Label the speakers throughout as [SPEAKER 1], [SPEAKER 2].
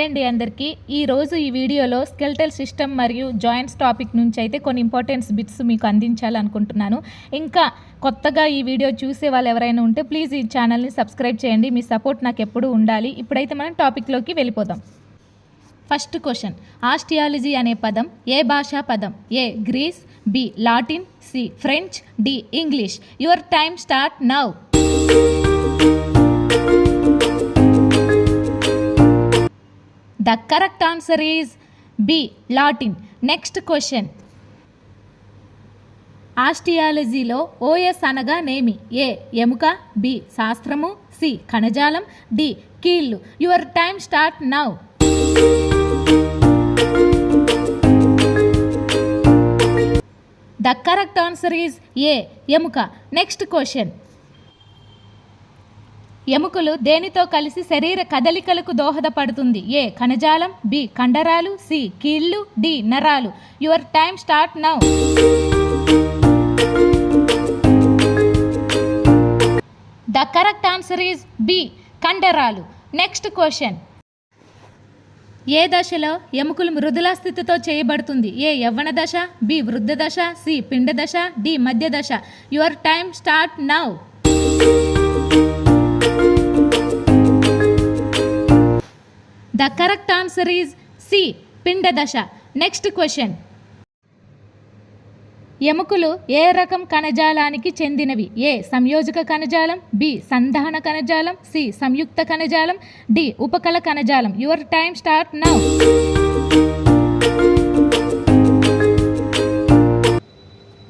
[SPEAKER 1] Hi అండి అందరికీ ఈరోజు ఈ వీడియోలో స్కెల్టల్ సిస్టమ్ మరియు జాయింట్స్ టాపిక్ నుంచి అయితే కొన్ని ఇంపార్టెన్స్ బిట్స్ మీకు అందించాలనుకుంటున్నాను. ఇంకా కొత్తగా ఈ వీడియో చూసే వాళ్ళు ఎవరైనా ఉంటే ప్లీజ్ ఈ ఛానల్ని సబ్స్క్రైబ్ చేయండి. మీ సపోర్ట్ నాకు ఎప్పుడూ ఉండాలి. ఇప్పుడైతే మనం టాపిక్లోకి వెళ్ళిపోదాం. First question. ఆస్టియాలజీ అనే పదం ఏ భాషా పదం? A Greece B Latin C French D English. Your time start now. The correct answer is B Latin next question ఆస్టియాలజీలో OS అనగా నేమి? ఏ ఎముక బి శాస్త్రము సి కణజాలం డి కీళ్ళు. Your time start now the correct answer is A ఎముక. Next question ఎముకలు దేనితో కలిసి శరీర కదలికలకు దోహదపడుతుంది? ఏ. కణజాలం బి. కండరాలు సి. కీళ్ళు డి. నరాలు. Your time start now. The correct answer is B. కండరాలు. Next question. ఏ దశలో ఎముకలు మృదుల స్థితితో చేయబడుతుంది? ఏ. యవ్వన దశ బి. వృద్ధ దశ సి. పిండ దశ డి. మధ్య దశ. Your time start now. The correct answer is C పిండ దశ నెక్స్ట్ క్వశ్చన్ ఎముకలు ఏ రకం కణజాలానికి చెందినవి? ఏ సంయోజక కణజాలం బి సంధాన కణజాలం సి సంయుక్త కణజాలం డి ఉపకల కణజాలం. Your time start now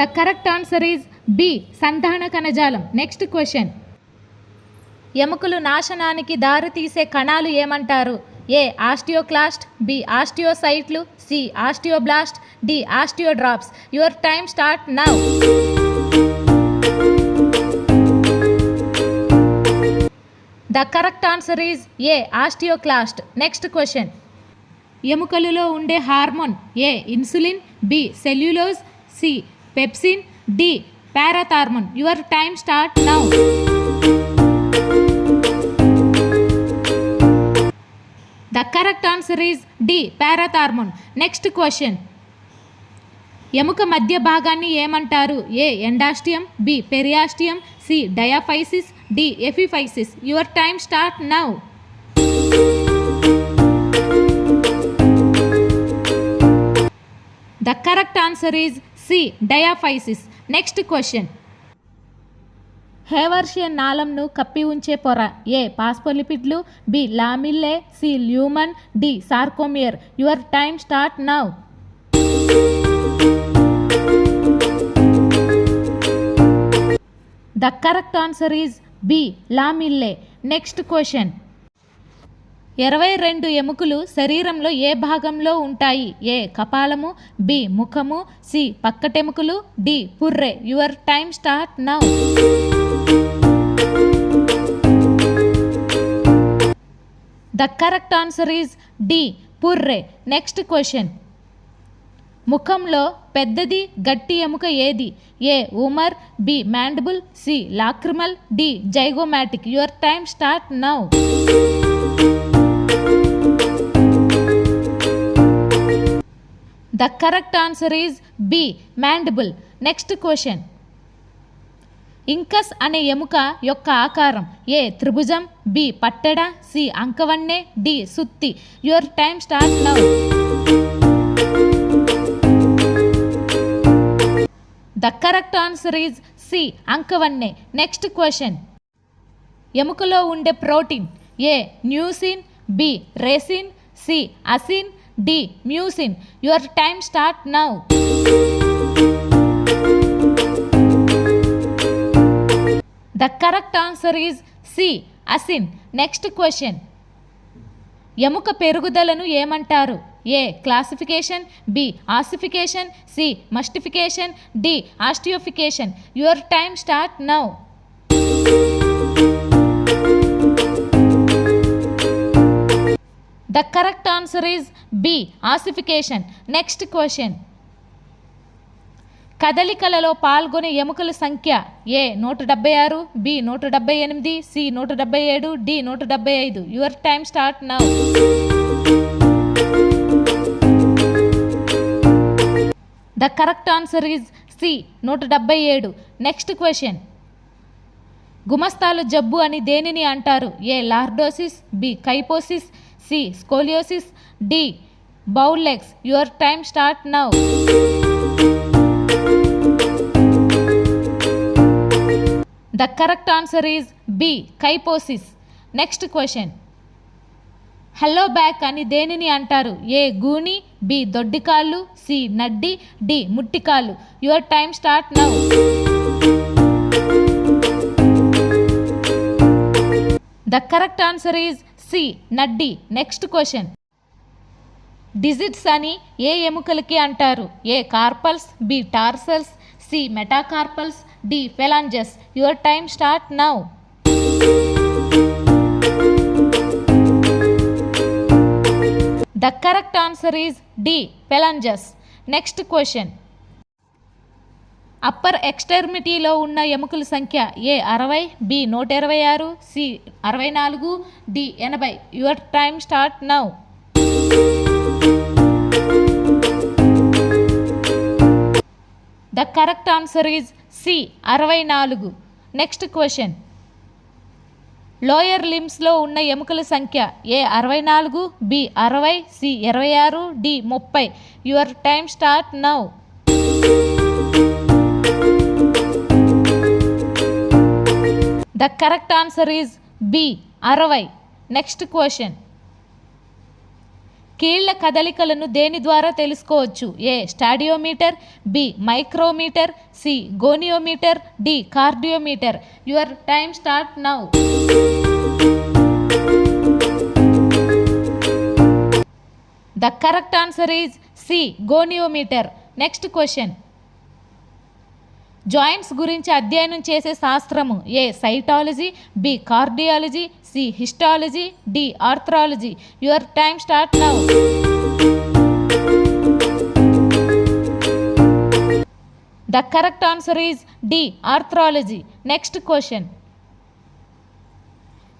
[SPEAKER 1] the correct answer is B సంధాన కణజాలం. నెక్స్ట్ క్వశ్చన్ ఎముకలు నాశనానికి దారితీసే కణాలు ఏమంటారు? A osteoclast B ఆస్టియోసైట్లు C osteoblast D osteodrops. Your time start now the correct answer is A osteoclast. Next question ఎముకలలో ఉండే hormone A insulin B cellulose C pepsin D parathormone. Your time start now the correct answer is D parathormone next question ఎముక మధ్య భాగాన్ని ఏమంటారు? A endosteum B periosteum C diaphysis D epiphysis your time start now the correct answer is C diaphysis next question Haversian నాళంను కప్పి ఉంచే పొర. A పాస్పోలిపిడ్లు? B lamellae C lumen D sarcomere. Your time start now. The correct answer is B lamellae. Next question. ఇరవై రెండు ఎముకలు శరీరంలో ఏ భాగంలో ఉంటాయి? ఏ కపాలము? బి ముఖము? సి పక్కటెముకలు? D పుర్రె. Your time start now. The correct answer is D పుర్రే. నెక్స్ట్ క్వశ్చన్ ముఖంలో పెద్దది గట్టి ఎముక ఏది? A vomer B mandible C lacrimal D zygomatic. Your time start now the correct answer is B mandible next question incus అనే ఎముక యొక్క ఆకారం. ఏ త్రిభుజం బి పట్టెడ సి అంకవన్నె డి సుత్తి. Your time start now. The correct answer is C అంకవన్నె. Next question. ఎముకలో ఉండే protein. A న్యూసిన్ B resin C ossein D mucin. Your time start now. Correct answer is C ossein next question ఎముక పెరుగుదలను ఏమంటారు? A classification B ossification C mastification D osteofication your time start now the correct answer is B ossification next question కదలికలలో పాల్గొనే ఎముకల సంఖ్య ఏ నూట డెబ్బై ఆరు B నూట డెబ్బై ఎనిమిది సి నూట డెబ్బై ఏడు డి నూట డెబ్బై ఐదు. Your time start now the correct answer is C నూట డెబ్బై ఏడు. నెక్స్ట్ క్వశ్చన్ గుమస్తాలు జబ్బు అని దేనిని అంటారు? A lordosis B kyphosis C scoliosis D bowlegs your time start now the correct answer is B kyphosis next question hollow back అని దేనిని అంటారు? ఏ గూని బి దొడ్డికాళ్ళు సి నడ్డి D ముట్టికాళ్ళు your time start now the correct answer is C నడ్డి. Next question digits అని ఏ ఎముకలకి అంటారు? A carpals B tarsals C metacarpals D phalanges. Your time start now. The correct answer is D phalanges. Next question. Upper ఎక్స్టర్మిటీలో ఉన్న ఎముకల సంఖ్య ఏ అరవై B నూట ఇరవై ఆరు సి అరవై నాలుగు డి ఎనభై. Your time start now. The correct answer is C అరవై నాలుగు. నెక్స్ట్ క్వశ్చన్ లోయర్ లిమ్స్లో ఉన్న ఎముకల సంఖ్య ఏ అరవై నాలుగు బి అరవై సి ఇరవై ఆరు డి ముప్పై. Your time start now the correct answer is B అరవై. నెక్స్ట్ క్వశ్చన్ కీళ్ళ కదలికలను దేని ద్వారా తెలుసుకోవచ్చు? A stadiometer B micrometer C goniometer D cardiometer. Your time start now. The correct answer is C goniometer. Next question. Joints గురించి అధ్యయనం చేసే శాస్త్రము A cytology B cardiology C histology D arthrology. Your time start now. The correct answer is D arthrology. Next question.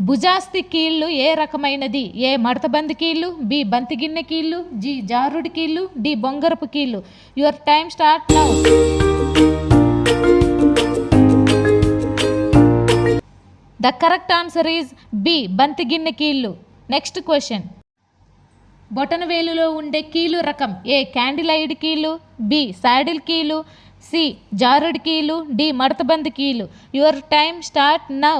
[SPEAKER 1] భుజాస్తి కీళ్ళు ఏ రకమైనది? ఏ మడతబంది కీళ్ళు B బంతిగిన్నె కీళ్ళు జి జారుడి కీళ్ళు డి బొంగరపు కీళ్ళు. Your time start now. The correct answer is B బంతిగిన్నె కీళ్ళు. నెక్స్ట్ క్వశ్చన్ బొటనవేలులో ఉండే కీలు రకం ఏ క్యాండిలైడ్ కీలు బి సాడిల్ కీలు సి జారుడ్ కీలు డి మడతబంద్ కీలు your time start now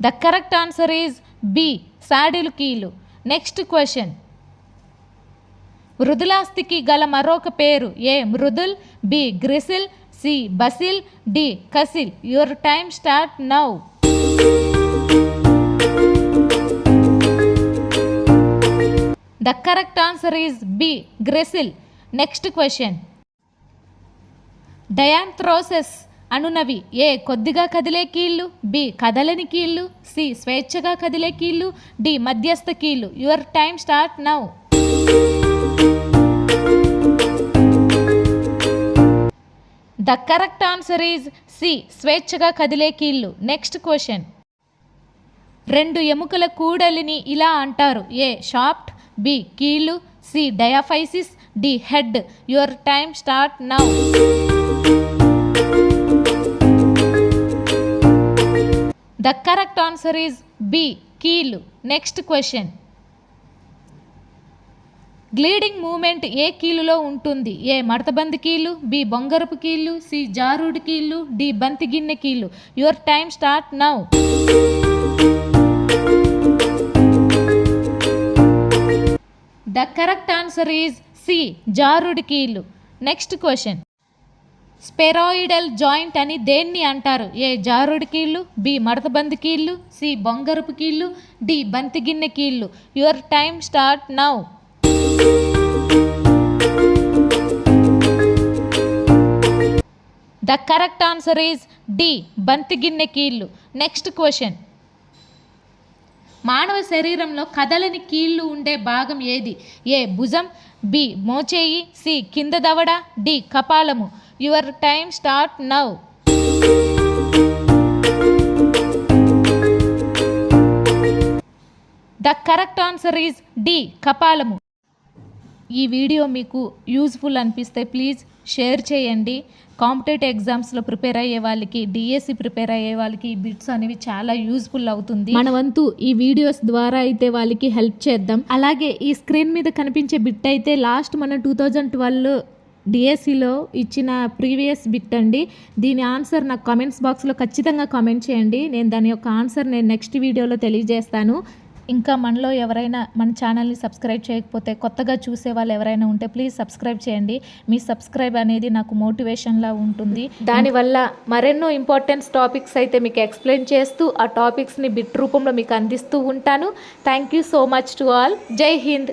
[SPEAKER 1] the correct answer is B saddle కీలు నెక్స్ట్ క్వశ్చన్ మృదులాస్థికి గల మరొక పేరు ఏ మృదుల్ బి గ్రిసిల్ సి బసిల్ D కసిల్. Your time start now the correct answer is B gristle next question diarthroses అనునవి. A కొద్దిగా కదిలే కీళ్ళు? బి కదలని కీళ్ళు. సి స్వేచ్ఛగా కదిలే కీళ్ళు. డి మధ్యస్థ కీళ్ళు. Your time start now the correct answer is C స్వేచ్ఛగా కదిలే కీళ్ళు. నెక్స్ట్ క్వశ్చన్ రెండు ఎముకల కూడలిని ఇలా అంటారు. A shaft. బి కీళ్ళు. C diaphysis. D head. Your time start now the correct answer is B కీళ్ళు. నెక్స్ట్ క్వశ్చన్ గ్లీడింగ్ మూమెంట్ ఏ కీలులో ఉంటుంది? ఏ మడతబంది కీళ్ళు బి బొంగరపు కీళ్ళు సి జారుడు కీళ్ళు డి బంతి గిన్నె కీళ్ళు your time start now. The correct answer is C జారుడు కీళ్ళు నెక్స్ట్ క్వశ్చన్. స్పెరాయిడల్ జాయింట్ అని దేన్ని అంటారు? ఏ జారుడు కీళ్ళు బి మడతబంది కీళ్ళు సి బొంగరపు కీళ్ళు డి బంతి గిన్నె కీళ్ళు your time start now. The correct answer is D బంతి గిన్నె కీళ్ళు. నెక్స్ట్ క్వశ్చన్ మానవ శరీరంలో కదలని కీళ్ళు ఉండే భాగం ఏది? ఏ భుజం. బి మోచేయి. సి కింద దవడ. D కపాలము. Your time start now the correct answer is D కపాలము. ఈ వీడియో మీకు యూజ్ఫుల్ అనిపిస్తే ప్లీజ్ షేర్ చేయండి. కాంపిటేటివ్ ఎగ్జామ్స్లో ప్రిపేర్ అయ్యే వాళ్ళకి డిఎస్సి ప్రిపేర్ అయ్యే వాళ్ళకి ఈ బిట్స్ అనేవి చాలా యూజ్ఫుల్ అవుతుంది. మన వంతు ఈ వీడియోస్ ద్వారా అయితే వాళ్ళకి హెల్ప్ చేద్దాం. అలాగే ఈ స్క్రీన్ మీద కనిపించే బిట్ అయితే లాస్ట్ మన టూ థౌజండ్ ట్వెల్వ్ డిఎస్సిలో ఇచ్చిన ప్రీవియస్ బిట్ అండి. దీని ఆన్సర్ నాకు కామెంట్స్ బాక్స్లో ఖచ్చితంగా కామెంట్ చేయండి. నేను దాని యొక్క ఆన్సర్ నేను నెక్స్ట్ వీడియోలో తెలియజేస్తాను. ఇంకా మనలో ఎవరైనా మన ఛానల్ని సబ్స్క్రైబ్ చేయకపోతే కొత్తగా చూసే వాళ్ళు ఎవరైనా ఉంటే ప్లీజ్ సబ్స్క్రైబ్ చేయండి. మీ సబ్స్క్రైబ్ అనేది నాకు మోటివేషన్లా ఉంటుంది. దానివల్ల మరెన్నో ఇంపార్టెన్స్ టాపిక్స్ అయితే మీకు ఎక్స్ప్లెయిన్ చేస్తూ ఆ టాపిక్స్ని బిట్ రూపంలో మీకు అందిస్తూ ఉంటాను. Thank you so much to all Jai Hind